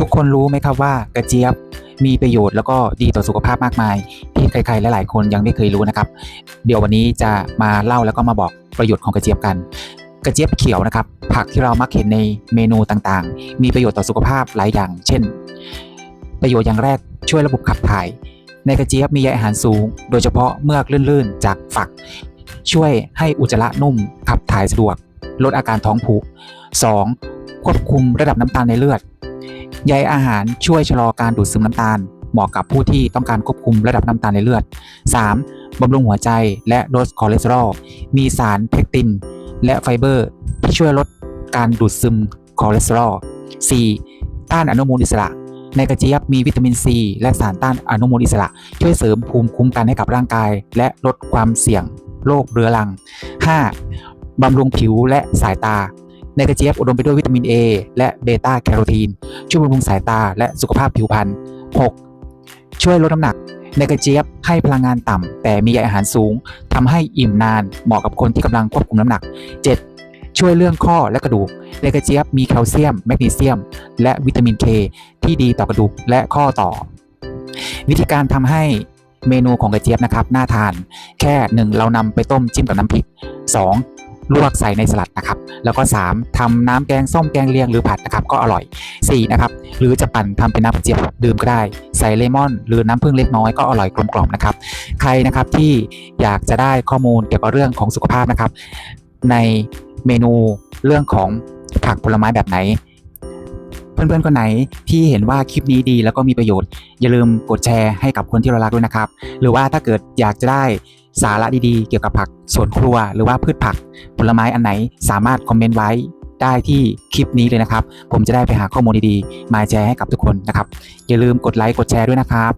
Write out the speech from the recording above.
ทุกคนรู้ไหมครับว่ากระเจี๊ยบมีประโยชน์แล้วก็ดีต่อสุขภาพมากมาย ที่ใครๆหลายๆคนยังไม่เคยรู้นะครับ เดี๋ยววันนี้จะมาเล่าแล้วก็มาบอกประโยชน์ของกระเจี๊ยบกัน กระเจี๊ยบเขียวนะครับ ผักที่เรามักเห็นในเมนูต่างๆ มีประโยชน์ต่อสุขภาพหลายอย่าง เช่น ประโยชน์อย่างแรกช่วยระบบขับถ่าย ในกระเจี๊ยบมีใยอาหารสูง โดยเฉพาะเมือกลื่นๆ จากฝัก ช่วยให้อุจจาระนุ่มขับถ่ายสะดวก ลดอาการท้องผูก 2. ควบคุมระดับน้ำตาลในเลือด ใยอาหารช่วยชะลอการดูดซึมน้ำตาล เหมาะกับผู้ที่ต้องการควบคุมระดับน้ำตาลในเลือด 3. บำรุงหัวใจและลดคอเลสเตอรอล มีสารเพกติน และไฟเบอร์ที่ช่วยลดการดูดซึมคอเลสเตอรอล 4. ต้านอนุมูลอิสระ ในกระเจี๊ยบมีวิตามินซีและสารต้านอนุมูลอิสระ ช่วยเสริมภูมิคุ้มกันให้กับร่างกาย และลดความเสี่ยงโรคเรื้อรัง 5. บำรุงผิวและสายตา ในกระเจี๊ยบอุดมไปด้วยวิตามิน A และเบต้าแคโรทีน ช่วยบำรุงสายตาและสุขภาพผิวพรรณ 6. ช่วยลดน้ำหนัก ในกระเจี๊ยบให้พลังงานต่ำ แต่มีใยอาหารสูงทำให้อิ่มนานเหมาะกับคนที่กำลังควบคุมน้ำหนัก 7. ช่วยเรื่องข้อและกระดูก ในกระเจี๊ยบมีแคลเซียม แมกนีเซียม และวิตามินเคที่ดีต่อกระดูกและข้อต่อ วิธีการทำให้เมนูของกระเจี๊ยบนะครับน่าทาน แค่ 1 เรานำไปต้มจิ้มกับน้ำพริก 2. ลวกใส่ในสลัดนะครับ แล้วก็ 3. ทำน้ำแกงส้มแกงเลียงหรือผัดนะครับก็อร่อย 4. นะครับหรือจะปั่นทำเป็นน้ำเจี๊ยบดื่มก็ได้ ใส่เลมอน หรือน้ำผึ้งเล็กน้อยก็อร่อยกลมกล่อมนะครับ ใครนะครับที่อยากจะได้ข้อมูลเกี่ยวกับเรื่องของสุขภาพนะครับ ในเมนูเรื่องของผักผลไม้แบบไหนเพื่อนๆคนไหนที่เห็นว่าคลิปนี้ดีแล้วก็มีประโยชน์ อย่าลืมกดแชร์ให้กับคนที่เรารักด้วยนะครับ หรือว่าถ้าเกิดอยากจะได้ สาระดีๆ เกี่ยวกับผักสวนครัว หรือว่าพืชผักผลไม้อันไหนสามารถคอมเมนต์ไว้ได้ที่คลิปนี้เลยนะครับ ผมจะได้ไปหาข้อมูลดีๆ มาแชร์ให้กับทุกคนนะครับ อย่าลืมกดไลค์กดแชร์ด้วยนะครับ